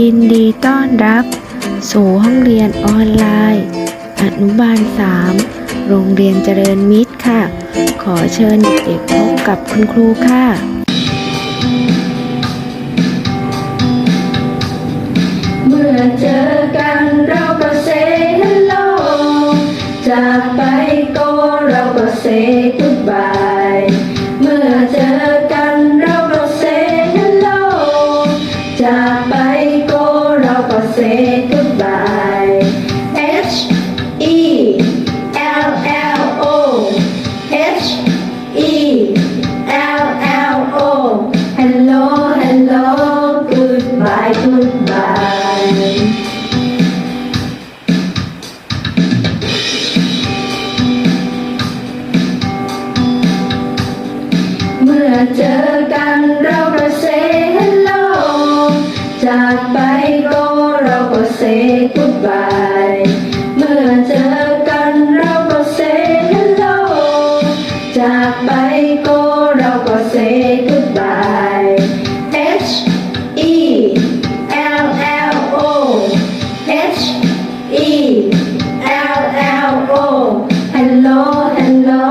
ยินดีต้อนรับ สู่ห้องเรียนออนไลน์ อนุบาล 3 โรงเรียนเจริญมิตรค่ะ ขอเชิญเด็กๆพบกับคุณครูค่ะเมื่อเจอกันเราก็ say hello จากไปก็เราก็ say goodbye เมื่อเจอกันเราก็ say hello จากไป say goodbye H E L L O H E L L O Hello Hello Goodbye Goodbye เมื่อเจอกันเราก็ say hello จากไป Hello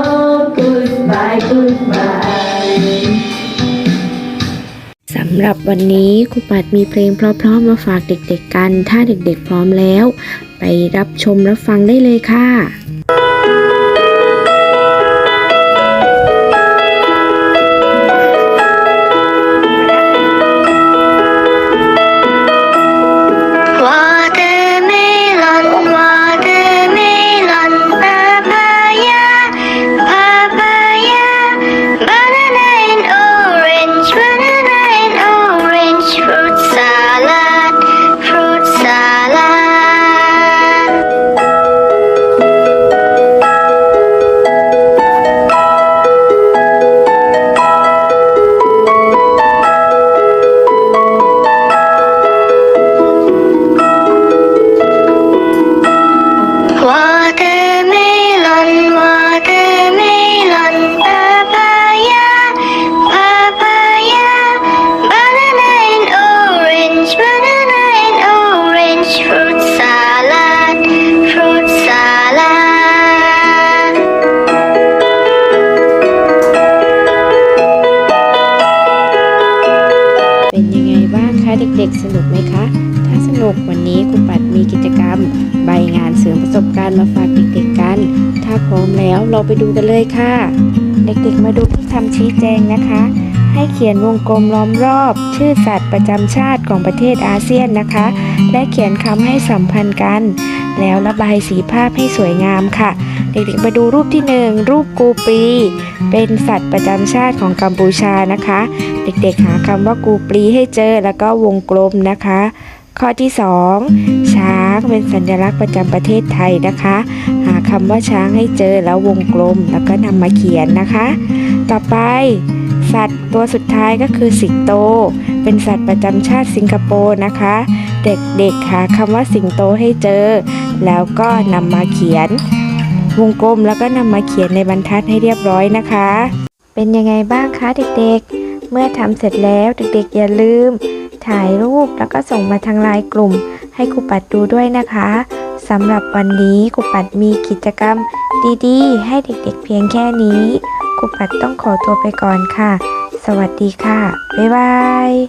Goodbye Goodbye สำหรับวันนี้ครูปัดมีเพลงพร้อมๆมาฝากเด็กๆกัน ถ้าเด็กๆพร้อมแล้ว ไปรับชมรับฟังได้เลยค่ะ คะเด็กๆ สนุกไหมคะ ถ้าสนุกวันนี้ครูปัดมีกิจกรรม ใบงานเสริมประสบการณ์มาฝากเด็กๆกัน ถ้าพร้อมแล้วเราไปดูกันเลยค่ะ เด็กๆมาดูที่คำชี้แจงนะคะ ให้เขียนวงกลมล้อมรอบ ชื่อสัตว์ประจำชาติของประเทศอาเซียนนะคะ และเขียนคำให้สัมพันธ์กัน แล้วระบายสีภาพให้สวยงามค่ะ เด็กๆมาดูรูปที่หนึ่งรูปกูปรีเป็นสัตว์ประจำชาติของกัมพูชานะคะ เด็กๆหาคำว่ากูปรีให้เจอแล้วก็วงกลมนะคะ ข้อที่ 2 ช้างเป็นสัญลักษณ์ประจำประเทศไทยนะคะ หาคำว่าช้างให้เจอแล้ววงกลมแล้วก็นำมาเขียนนะคะ ต่อไป สัตว์ตัวสุดท้ายก็คือสิงโต เป็นสัตว์ประจำชาติสิงคโปร์นะคะเด็กๆหาคำว่าสิงโตให้เจอ แล้วก็นำมาเขียน วงกลมแล้วก็นำมาเขียนในบรรทัดให้เรียบร้อยนะคะ เป็นยังไงบ้างคะเด็กๆ เมื่อทำเสร็จแล้วเด็กๆอย่าลืม ถ่ายรูปแล้วก็ส่งมาทางไลน์กลุ่ม ให้ครูปัดดูด้วยนะคะสำหรับวันนี้ครูปัดมีกิจกรรมดีๆ ให้เด็กๆเพียงแค่นี้ครูปัดต้องขอตัวไปก่อนค่ะ สวัสดีค่ะ บ๊ายบาย